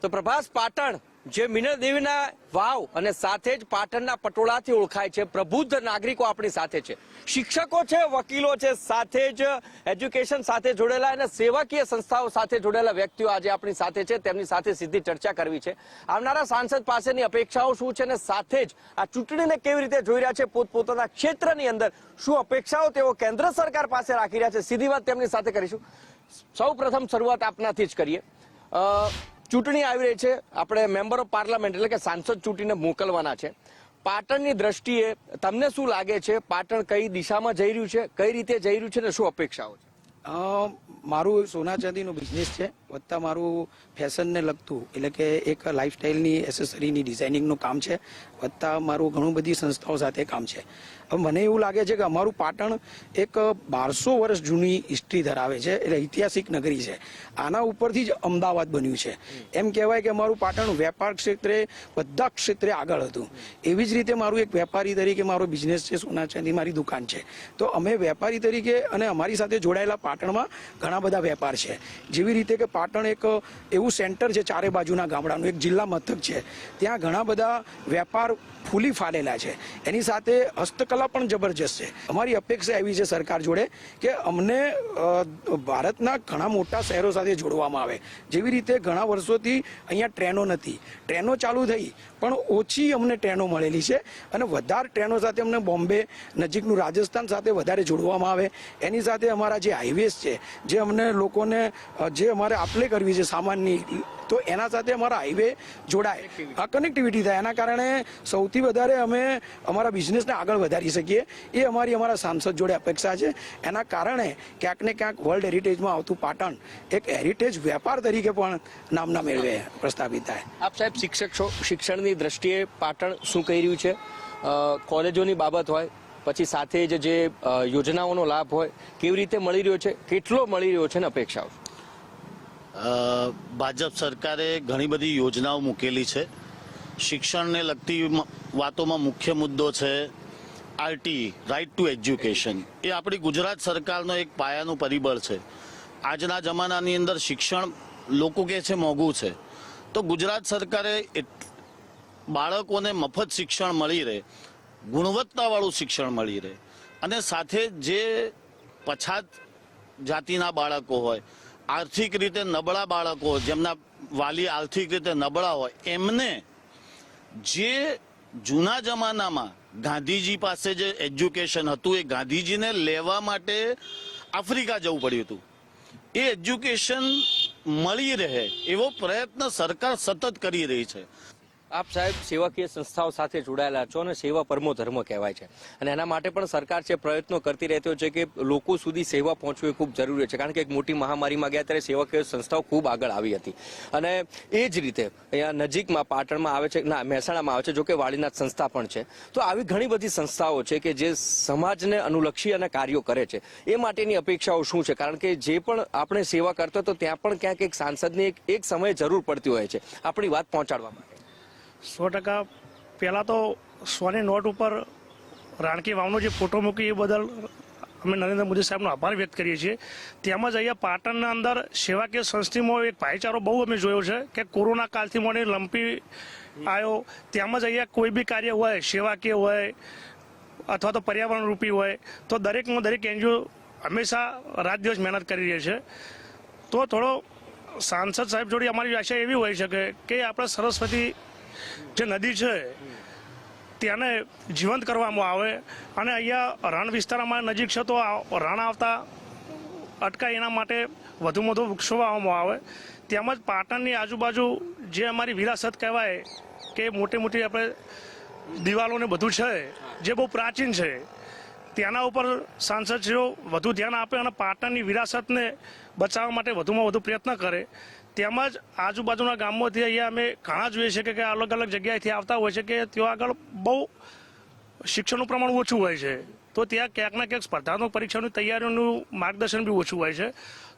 તો પ્રભાસ પાટણ, જે મિનલ દેવીના વાવ અને સાથે જ પાટણના પટોળાથી ઓળખાય છે, પ્રબુદ્ધ નાગરિકો આપણી સાથે છે. શિક્ષકો છે, વકીલો છે, સાથે જ એજ્યુકેશન સાથે જોડેલા અને સેવાકીય સંસ્થાઓ સાથે જોડેલા વ્યક્તિઓ આજે આપણી સાથે છે, તેમની સાથે સીધી ચર્ચા કરવી છે. આવનારા સાંસદ પાસેની અપેક્ષાઓ શું છે અને સાથે જ આ ચૂંટણીને કેવી રીતે જોઈ રહ્યા છે, પોતપોતાના ક્ષેત્રની અંદર શું અપેક્ષાઓ તેઓ કેન્દ્ર સરકાર પાસે રાખી રહ્યા છે, સીધી વાત તેમની સાથે કરીશું. સૌ પ્રથમ શરૂઆત આપનાથી જ કરીએ. ચૂંટણી આવી રહી છે. આપણે મેમ્બર ઓફ પાર્લામેન્ટ એટલે કે સાંસદ ચૂંટીને મોકલવાના છે. પાટણની દ્રષ્ટિએ તમને શું લાગે છે? પાટણ કઈ દિશામાં જઈ રહ્યું છે? કઈ રીતે જઈ રહ્યું છે ને શું અપેક્ષાઓ છે? મારું સોના ચાંદીનો બિઝનેસ છે. વત્તા મારું ફેશનને લગતું, એટલે કે એક લાઇફસ્ટાઇલની એસેસરીની ડિઝાઇનિંગનું કામ છે. વત્તા મારું ઘણું બધી સંસ્થાઓ સાથે કામ છે. હવે મને એવું લાગે છે કે અમારું પાટણ એક બારસો વર્ષ જૂની હિસ્ટ્રી ધરાવે છે, એટલે ઐતિહાસિક નગરી છે. આના ઉપરથી જ અમદાવાદ બન્યું છે. એમ કહેવાય કે અમારું પાટણ વેપાર ક્ષેત્રે, બધા ક્ષેત્રે આગળ હતું. એવી જ રીતે મારું એક વેપારી તરીકે મારો બિઝનેસ છે સોના ચાંદી મારી દુકાન છે. તો અમે વેપારી તરીકે અને અમારી સાથે જોડાયેલા પાટણમાં ઘણા બધા વેપાર છે. જેવી રીતે કે પાટણ એક એવું સેન્ટર છે ચારે બાજુના ગામડાનું, એક જિલ્લા મથક છે. ત્યાં ઘણા બધા વેપાર ફૂલી ફાલેલા છે. એની સાથે હસ્તકલા પણ જબરજસ્ત છે. અમારી અપેક્ષા એવી છે સરકાર જોડે કે અમને ભારતના ઘણા મોટા શહેરો સાથે જોડવામાં આવે. જેવી રીતે ઘણા વર્ષોથી અહીંયા ટ્રેનો નથી. ટ્રેનો ચાલુ થઈ, પણ ઓછી અમને ટ્રેનો મળેલી છે અને વધારે ટ્રેનો સાથે અમને બોમ્બે નજીકનું રાજસ્થાન સાથે વધારે જોડવામાં આવે. એની સાથે અમારા જે હાઈવેઝ છે, જે અમને લોકોને જે અમારે આપલે કરવી છે સામાનની. તો એના સાથે અમારા હાઈવે જોડાય. આ કનેક્ટિવિટી થાય. એના કારણે સૌથી વધારે અમે અમારા બિઝનેસને આગળ વધારી શકીએ. એ અમારી અમારા સાંસદ જોડે અપેક્ષા છે. એના કારણે ક્યાંક ને ક્યાંક વર્લ્ડ હેરિટેજમાં આવતું પાટણ એક હેરિટેજ વેપાર તરીકે પણ નામના મેળવે પ્રસ્થાપિત થાય. આપ સાહેબ શિક્ષક છો. શિક્ષણની દ્રષ્ટિએ પાટણ શું કહી રહ્યું છે? કોલેજોની બાબત હોય, પછી સાથે જ જે યોજનાઓનો લાભ હોય, કેવી રીતે મળી રહ્યો છે? કેટલો મળી રહ્યો છે ને અપેક્ષાઓ? ભાજપ સરકારે ઘણી બધી યોજનાઓ મૂકેલી છે. શિક્ષણને લગતી વાતોમાં મુખ્ય મુદ્દો છે આરટી રાઇટ ટુ એજ્યુકેશન એ આપણી ગુજરાત સરકારનો એક પાયાનું પરિબળ છે. આજના જમાનાની અંદર શિક્ષણ લોકો કહે છે મોંઘું છે. તો ગુજરાત સરકારે બાળકોને મફત શિક્ષણ મળી રહે, ગુણવત્તાવાળું શિક્ષણ મળી રહે. અને સાથે જે પછાત જાતિના બાળકો હોય આર્થિક રીતે નબળા બાળકો, જેમના વાલી આર્થિક રીતે નબળા હોય, એમને જે જૂના જમાનામાં ગાંધીજી પાસે જે એજ્યુકેશન હતું, એ ગાંધીજીને લેવા માટે આફ્રિકા જવું પડ્યું હતું. એ એજ્યુકેશન મળી રહે એવો પ્રયત્ન સરકાર સતત કરી રહી છે. આપ સાહેબ સેવાકીય સંસ્થાઓ સાથે જોડાયેલા છો અને સેવા પરમો ધર્મ કહેવાય છે. અને એના માટે પણ સરકાર છે પ્રયત્નો કરતી રહેતો છે કે લોકો સુધી સેવા પહોંચવી ખૂબ જરૂરી છે. કારણ કે એક મોટી મહામારીમાં ગયા ત્યારે સેવાકીય સંસ્થાઓ ખૂબ આગળ આવી હતી. અને એ જ રીતે અહીંયા નજીકમાં પાટણમાં આવે છે, ના, મહેસાણામાં આવે છે, જોકે વાળીનાથ સંસ્થા પણ છે. તો આવી ઘણી બધી સંસ્થાઓ છે કે જે સમાજને અનુલક્ષી અને કાર્યો કરે છે. એ માટેની અપેક્ષાઓ શું છે? કારણ કે જે પણ આપણે સેવા કરતો તો ત્યાં પણ ક્યાંક એક સાંસદની એક એક સમયે જરૂર પડતી હોય છે. આપણી વાત પહોંચાડવા માટે સો ટકા. પહેલાં તો સોની નોટ ઉપર રાણકી વાવનો જે ફોટો મૂકી એ બદલ અમે નરેન્દ્ર મોદી સાહેબનો આભાર વ્યક્ત કરીએ છીએ. તેમજ અહીંયા પાટણના અંદર સેવાકીય સંસ્થિમાં એક ભાઈચારો બહુ અમે જોયો છે કે કોરોના કાળથી મને લંપી આવ્યો. તેમજ અહીંયા કોઈ બી કાર્ય હોય સેવાકીય હોય, અથવા તો પર્યાવરણ રૂપી હોય, તો દરેકમાં દરેક એનજીઓ હંમેશા રાત દિવસ મહેનત કરી રહી છે. તો થોડો સાંસદ સાહેબ જોડે અમારી આશા એવી હોય છે કે આપણે સરસ્વતી જે નદી છે તેને જીવંત કરવામાં આવે અને અહીંયા રણ વિસ્તારમાં નજીક છે તો રણ આવતા અટકાય એના માટે વધુમાં વધુ વૃક્ષો વાવવામાં આવે. તેમજ પાટણની આજુબાજુ જે અમારી વિરાસત કહેવાય કે મોટી મોટી આપણે દિવાલો ને બધું છે, જે બહુ પ્રાચીન છે તેના ઉપર સાંસદશ્રીઓ વધુ ધ્યાન આપે અને પાટણની વિરાસતને બચાવવા માટે વધુમાં વધુ પ્રયત્ન કરે. તેમજ આજુબાજુના ગામોથી અહીંયા અમે ઘણા જોઈએ છીએ કે અલગ અલગ જગ્યાએથી આવતા હોય છે કે ત્યાં આગળ બહુ શિક્ષણનું પ્રમાણ ઓછું હોય છે. તો ત્યાં ક્યાંક ના ક્યાંક સ્પર્ધાત્મક પરીક્ષાની તૈયારીઓનું માર્ગદર્શન બી ઓછું હોય છે.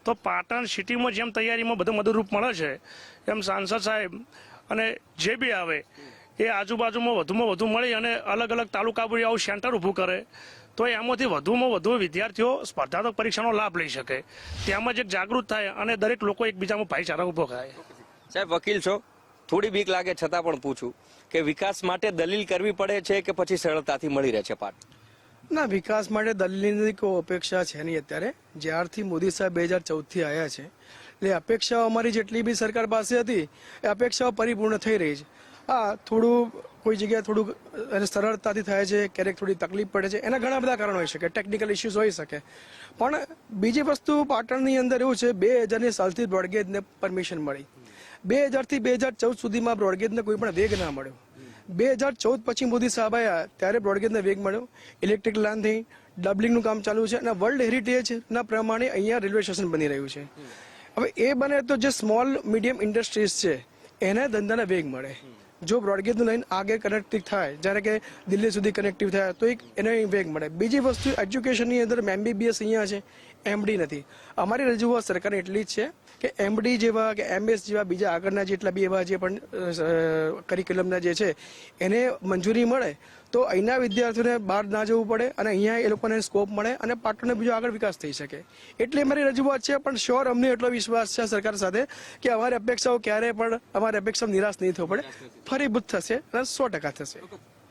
તો પાટણ સિટીમાં જેમ તૈયારીમાં બધું મદદરૂપ મળે છે, એમ સાંસદ સાહેબ અને જે બી આવે એ આજુબાજુમાં વધુમાં વધુ મળી અને અલગ અલગ તાલુકા પર આવું સેન્ટર ઊભું કરે. તો એમાંથી વધુમાં વધુ વિદ્યાર્થીઓ સ્પર્ધાત્મક પરીક્ષાનો લાભ લઈ શકે. તેમજ એક જાગૃત થાય અને દરેક લોકો એકબીજામાં ભાઈચારા ઊભો થાય સાહેબ વકીલ છો. થોડી બીક લાગે છતાં પણ પૂછું કે વિકાસ માટે દલીલ કરવી પડે છે કે પછી સરળતાથી મળી રહે છે પાઠ? ના વિકાસ માટે દલીલની કોઈ અપેક્ષા છે નહીં અત્યારે. જ્યારથી મોદી સાહેબ બે હજાર ચૌદથી આવ્યા છે. એટલે અપેક્ષાઓ અમારી જેટલી બી સરકાર પાસે હતી એ અપેક્ષાઓ પરિપૂર્ણ થઈ રહી છે. હા, થોડું કોઈ જગ્યાએ થોડુંક એને સરળતાથી થાય છે, ક્યારેક થોડી તકલીફ પડે છે. એના ઘણા બધા કારણો હોઈ શકે ટેકનિકલ ઇસ્યુઝ હોઈ શકે. પણ બીજી વસ્તુ પાટણની અંદર એવું છે, બે હજારની સાલથી બ્રોડગેજને પરમિશન મળી. બે હજારથી બે હજાર ચૌદ સુધીમાં બ્રોડગેજને કોઈ પણ વેગ ના મળ્યો. બે હજાર ચૌદ પછી મોદી સાહેબ આવ્યા ત્યારે બ્રોડગેજને વેગ મળ્યો. ઇલેક્ટ્રિક લાઇનથી ડબલિંગનું કામ ચાલુ છે, અને વર્લ્ડ હેરિટેજના પ્રમાણે અહીંયા રેલવે સ્ટેશન બની રહ્યું છે. હવે એ બને તો જે સ્મોલ મીડિયમ ઇન્ડસ્ટ્રીઝ છે, એને ધંધાને વેગ મળે. જો બ્રોડગેજનું લાઈન આગળ કનેક્ટિવ થાય, જ્યારે કે દિલ્હી સુધી કનેક્ટિવ થાય, તો એક એને વેગ મળે. બીજી વસ્તુ એજ્યુકેશનની અંદર એમબીબીએસ અહીંયા છે. એમડી નથી. અમારી રજૂઆત સરકારે એટલી જ છે કે એમડી જેવા કે એમએસ જેવા બીજા આગળના જેટલા બી એવા જે પણ કરિક્યુલમના જે છે, એને મંજૂરી મળે તો અહીંના વિદ્યાર્થીઓને બહાર ના જવું પડે અને અહીંયા એ લોકોને સ્કોપ મળે અને પાટણનો બીજો આગળ વિકાસ થઈ શકે. એટલી અમારી રજૂઆત છે, પણ શ્યોર અમને એટલો વિશ્વાસ છે સરકાર સાથે કે અમારી અપેક્ષાઓ ક્યારે પણ, અમારી અપેક્ષા નિરાશ નહીં થવું પડે. ફરીભૂત થશે અને સો ટકા થશે.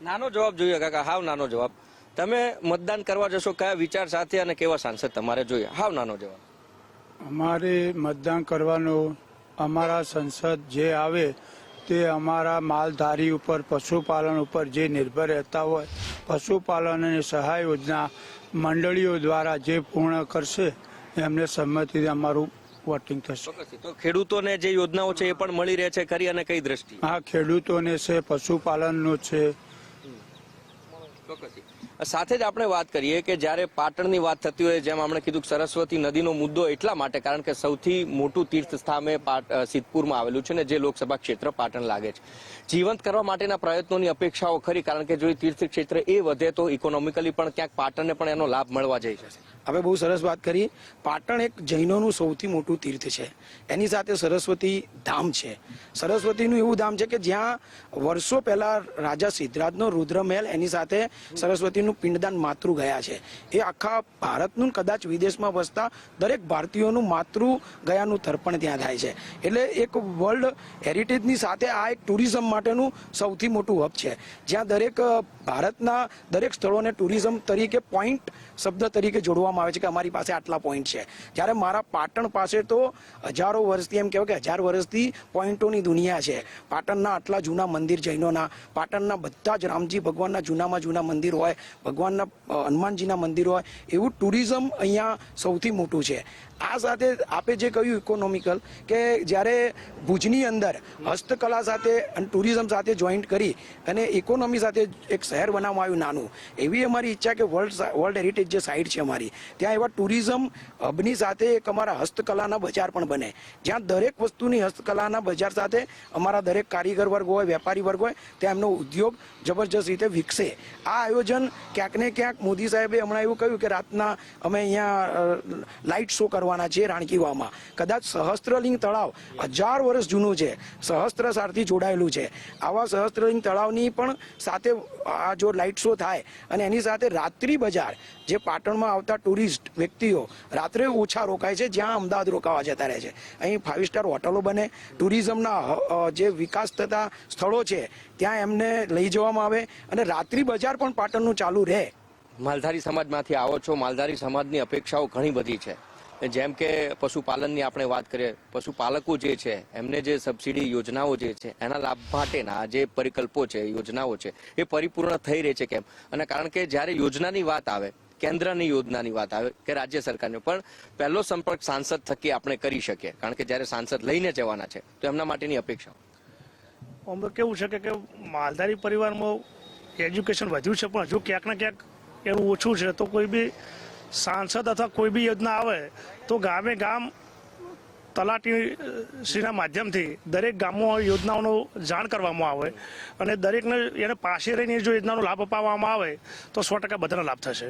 નાનો જવાબ જોઈએ કાકા, હાવ નાનો જવાબ. તમે મતદાન કરવા જશો કયા વિચાર સાથે અને કેવા સાંસદ તમારે જોઈએ? હાવ નાનો જવાબ. અમારે મતદાન કરવાનું અમારા સંસદ જે આવે તે અમારા માલધારી ઉપર પશુપાલન ઉપર જે નિર્ભર રહેતા હોય પશુપાલન અને સહાય યોજના મંડળીઓ દ્વારા જે પૂર્ણ કરશે એમને સંમતિ અમારું વોટિંગ થશે. તો ખેડૂતોને જે યોજનાઓ છે એ પણ મળી રહે છે ખરી અને કઈ દ્રષ્ટિ હા ખેડૂતોને છે પશુપાલનનું છે. સાથે જ આપણે વાત કરીએ કે જ્યારે પાટણની વાત થતી હોય જેમ આપણે કીધું કે સરસ્વતી નદીનો મુદ્દો એટલા માટે કારણ કે સૌથી મોટું તીર્થ સ્થાન અ, સિદ્ધપુરમાં આવેલું છે ને જે લોકસભા ક્ષેત્ર પાટણ લાગે છે. જીવંત કરવા માટેના પ્રયત્નોની અપેક્ષાઓ ખરી કારણ કે જો એ તીર્થ ક્ષેત્ર એ વધે તો ઇકોનોમિકલી પણ ક્યાંક પાટણને પણ એનો લાભ મળવા જઈ જશે હવે બહુ સરસ વાત કરી. પાટણ એક જૈનોનું સૌથી મોટું તીર્થ છે. એની સાથે સરસ્વતી ધામ છે. સરસ્વતીનું એવું ધામ છે કે જ્યાં વર્ષો પહેલા રાજા સિદ્ધરાજનો રુદ્રમહેલ એની સાથે સરસ્વતીનું પિંડદાન માતૃ ગયા છે. એ આખા ભારતનું કદાચ વિદેશમાં વસતા દરેક ભારતીયોનું માતૃ ગયાનું તર્પણ ત્યાં થાય છે. એટલે એક વર્લ્ડ હેરિટેજની સાથે આ એક ટુરિઝમ માટેનું સૌથી મોટું હબ છે. જ્યાં દરેક ભારતના દરેક સ્થળોને ટુરિઝમ તરીકે પોઈન્ટ શબ્દ તરીકે જોડવામાં આવે છે કે અમારી પાસે આટલા પોઈન્ટ છે. જ્યારે મારા પાટણ પાસે તો હજારો વર્ષથી એમ કહેવાય કે હજાર વર્ષથી પોઈન્ટોની દુનિયા છે. પાટણના આટલા જૂના મંદિર જૈનોના, પાટણના બધા જ રામજી ભગવાનના જૂનામાં જૂના મંદિર હોય ભગવાનના હનુમાનજીના મંદિર હોય, એવું ટુરિઝમ અહીંયા સૌથી મોટું છે. આ સાથે આપે જે કહ્યું ઇકોનોમિકલ કે જ્યારે ભુજની અંદર હસ્તકલા સાથે અને ટુરિઝમ સાથે જોઈન્ટ કરી અને ઇકોનોમી સાથે એક શહેર બનાવવામાં આવ્યું નાનું, એવી અમારી ઈચ્છા કે વર્લ્ડ વર્લ્ડ હેરિટેજ જે સાઇટ છે અમારી, ત્યાં એવા ટુરિઝમ હબની સાથે એક અમારા હસ્તકલાના બજાર પણ બને. જ્યાં દરેક વસ્તુની હસ્તકલાના બજાર સાથે અમારા દરેક કારીગર વર્ગ હોય, વેપારી વર્ગ હોય, ત્યાં એમનો ઉદ્યોગ જબરજસ્ત રીતે વિકસે. આ આયોજન ક્યાંક ને ક્યાંક મોદી સાહેબે હમણાં એવું કહ્યું કે રાતના અમે અહીંયા લાઇટ શો કરવાના છે રાણકીવામાં. કદાચ સહસ્ત્રલિંગ તળાવ હજાર વર્ષ જૂનું છે સહસ્ત્ર સારથી જોડાયેલું છે. આવા સહસ્ત્રલિંગ તળાવની પણ સાથે આ જો લાઇટ શો થાય અને એની સાથે રાત્રિ બજાર, જે પાટણમાં આવતા ટુરિસ્ટ વ્યક્તિઓ રાત્રે ઓછા રોકાય છે, જ્યાં અમદાવાદ રોકાવા જતા રહે છે. અહીં ફાઇવ સ્ટાર હોટલો બને, ટુરિઝમના જે વિકાસ થતા સ્થળો છે, ત્યાં એમને લઈ જવામાં આવે અને રાત્રિ બજાર પણ પાટણનું ચાલુ રહે. માલધારી સમાજમાંથી આવો છો. માલધારી સમાજની અપેક્ષાઓ ઘણી બધી છે. જેમ કે પશુપાલનની આપણે વાત કરીએ પશુપાલકો જે છે એમને જે સબસિડી યોજનાઓ જે છે એના લાભ માટેના જે પરિકલ્પો છે યોજનાઓ છે એ પરિપૂર્ણ થઈ રહી છે કેમ? અને કારણ કે જ્યારે યોજનાની વાત આવે કેન્દ્રની યોજનાની વાત આવે કે રાજ્ય સરકારની પણ પહેલો સંપર્ક સાંસદ થકી આપણે કરી શકીએ. કારણ કે જ્યારે સાંસદ લઈને જવાના છે તો એમના માટેની અપેક્ષાઓ. આમ કેવું છે કે માલધારી પરિવારમાં એજ્યુકેશન વધ્યું છે પણ હજુ ક્યાંક ને ક્યાંક એનું ઓછું છે. તો કોઈ બી સાંસદ અથવા કોઈ બી યોજના આવે, તો ગામે ગામ તલાટી શ્રીના માધ્યમથી દરેક ગામમાં યોજનાઓનો જાણ કરવામાં આવે અને દરેકને એને પાસે રહીને જો યોજનાનો લાભ અપાવવામાં આવે તો સો ટકા બધાને લાભ થશે.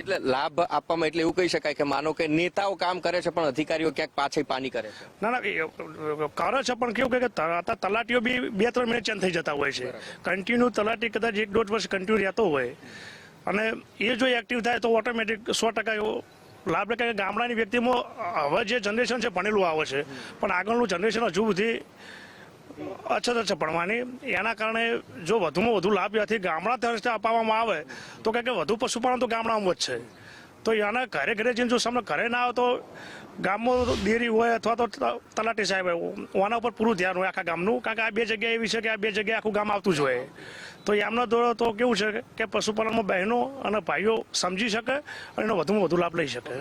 એટલે લાભ આપવામાં એટલે એવું કહી શકાય કે માનો કે નેતાઓ કામ કરે છે પણ અધિકારીઓ ક્યાંક પાછી પાની કરે છે. ના ના કરે છે પણ કેવું કે તલાટીઓ બી બે ત્રણ મહિને ચેન્જ થઈ જતા હોય છે. કન્ટિન્યુ તલાટી કદાચ એક દોઢ વર્ષ કન્ટિન્યુ રહેતો હોય અને એ જો એક્ટિવ થાય તો ઓટોમેટિક સો ટકા એવો લાભ લે કે ગામડાની વ્યક્તિમાં હવે જે જનરેશન છે ભણેલું આવે છે, પણ આગળનું જનરેશન હજુ સુધી અછત છે ભણવાની. એના કારણે જો વધુમાં વધુ લાભ ત્યાંથી ગામડા તરફથી અપાવવામાં આવે, તો કે વધુ પશુપાલન તો ગામડામાં જ છે. તો આના ઘરે ઘરે જઈને જો સામે ઘરે ના આવે તો ગામમાં ડેરી હોય અથવા ત- તલાટી સાહેબ હોય આના ઉપર પૂરું ધ્યાન હોય આખા ગામનું. કારણ કે આ બે જગ્યા એવી છે કે આ બે જગ્યાએ આખું ગામ આવતું જ હોય. તો એમનો દોરો તો કેવું છે કે પશુપાલનમાં બહેનો અને ભાઈઓ સમજી શકે અને એનો વધુમાં વધુ લાભ લઈ શકે.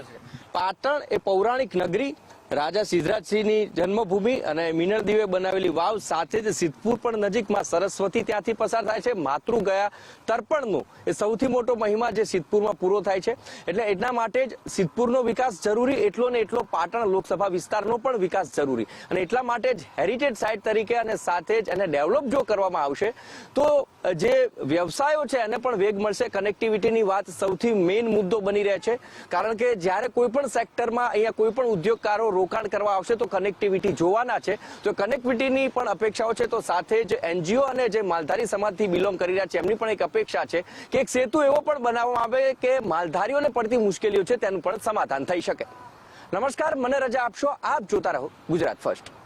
પાટણ એ પૌરાણિક નગરી રાજા સિદ્ધરાજસિંહની જન્મભૂમિ અને મિનર દીવે બનાવેલી વાવ સાથે જ સિદ્ધપુર પણ નજીકમાં સરસ્વતી ત્યાંથી પસાર થાય છે. માતૃ ગયા તર્પણનું એ સૌથી મોટો મહિમા જે સિદ્ધપુરમાં પૂરો થાય છે. એટલે એટલા માટે જ સિદ્ધપુરનો વિકાસ જરૂરી, એટલો ને એટલો પાટણ લોકસભા વિસ્તારનો પણ વિકાસ જરૂરી. અને એટલા માટે જ હેરિટેજ સાઇટ તરીકે અને સાથે જ એને ડેવલપ જો કરવામાં આવશે, તો જે વ્યવસાયો છે એને પણ વેગ મળશે. કનેક્ટિવિટીની વાત સૌથી મેઇન મુદ્દો બની રહે છે. કારણ કે જ્યારે કોઈ પણ સેક્ટરમાં અહીંયા કોઈ પણ ઉદ્યોગકારો રોકાણ કરવા આવશે તો કનેક્ટિવિટી જોવાના છે. તો કનેક્ટિવિટીની પણ અપેક્ષાઓ છે તો સાથે જ એનજીઓ અને જે માલધારી સમાજથી બિલોંગ કરી રહ્યા છે, એમની પણ એક અપેક્ષા છે કે એક સેતુ એવો પણ બનાવવામાં આવે કે માલધારીઓને પડતી મુશ્કેલીઓ છે તેનું પણ સમાધાન થઈ શકે. નમસ્કાર, મને રજા આપશો, આપ જોતા રહો ગુજરાત ફર્સ્ટ.